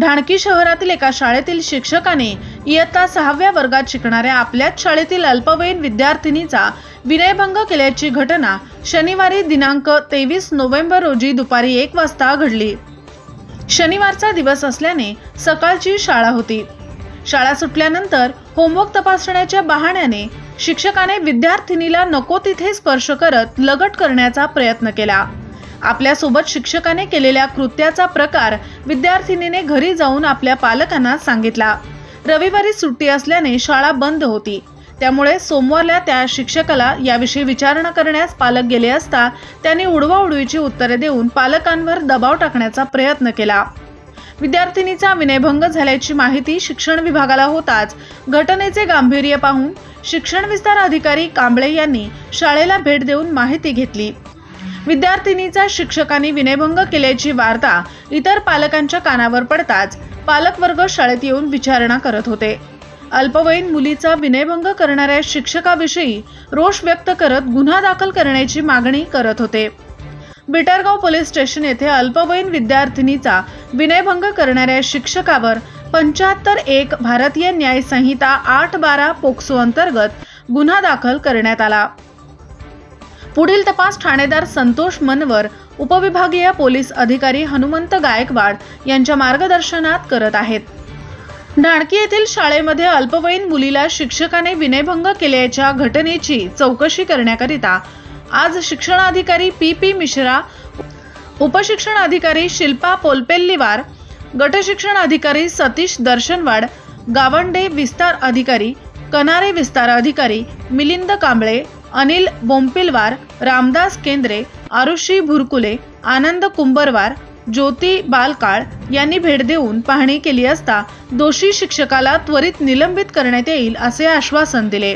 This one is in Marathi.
ढाणकी शहरातील एका शाळेतील शिक्षकाने इयत्ता सहाव्या वर्गात शिकणाऱ्या आपल्याच शाळेतील अल्पवयीन विद्यार्थिनीचा विनयभंग केल्याची घटना शनिवारी दिनांक तेवीस नोव्हेंबर रोजी दुपारी एक वाजता घडली. शनिवारचा दिवस असल्याने सकाळची शाळा होती. शाळा सुटल्यानंतर होमवर्क तपासण्याच्या बहाण्याने शिक्षकाने विद्यार्थिनीला नको तिथे स्पर्श करत लगट करण्याचा प्रयत्न केला. आपल्यासोबत शिक्षकाने केलेल्या कृत्याचा प्रकार विद्यार्थिनीने घरी जाऊन आपल्या पालकांना सांगितला. रविवारी सुट्टी असल्याने शाळा बंद होती. त्यामुळे सोमवारला त्या शिक्षकाला याविषयी विचारणा करण्यास पालक गेले असता त्यांनी उडवाउडवीची उत्तरे देऊन पालकांवर दबाव टाकण्याचा प्रयत्न केला. विद्यार्थिनीचा विनयभंग झाल्याची माहिती शिक्षण विभागाला होताच घटनेचे गांभीर्य पाहून शिक्षण विस्तार अधिकारी कांबळे यांनी शाळेला भेट देऊन माहिती घेतली. विद्यार्थिनीचा शिक्षकांनी विनयभंग केल्याची वार्ता इतर पालकांच्या कानावर पडताच पालकवर्ग शाळेत येऊन विचारणा करत होते. अल्पवयीन मुलीचा विनयभंग करणाऱ्या शिक्षकाविषयी रोष व्यक्त करत गुन्हा दाखल करण्याची मागणी करत होते. बिटरगाव पोलीस स्टेशन येथे अल्पवयीन विद्यार्थिनीचा विनयभंग करणाऱ्या शिक्षकावर पंच्याहत्तर एक भारतीय न्याय संहिता आठ बारा पोक्सो अंतर्गत गुन्हा दाखल करण्यात आला. पुढील तपास ठाणेदार संतोष मनवर उपविभागीय पोलीस अधिकारी हनुमंत गायकवाड यांच्या मार्गदर्शनात करत आहेत. ढाणकी येथील शाळेमध्ये अल्पवयीन मुलीला शिक्षकाने विनयभंग केल्याच्या घटनेची चौकशी करण्याकरिता आज शिक्षणाधिकारी पी पी मिश्रा उपशिक्षण अधिकारी शिल्पा पोलपेल्लीवार गटशिक्षण अधिकारी सतीश दर्शनवाड गावंडे विस्तार अधिकारी कनारे विस्तार अधिकारी मिलिंद कांबळे अनिल बोंपिलवार रामदास केंद्रे आरुषी भुरकुले आनंद कुंभरवार ज्योती बालकाळ यांनी भेट देऊन पाहणी केली असता दोषी शिक्षकाला त्वरित निलंबित करण्यात येईल असे आश्वासन दिले.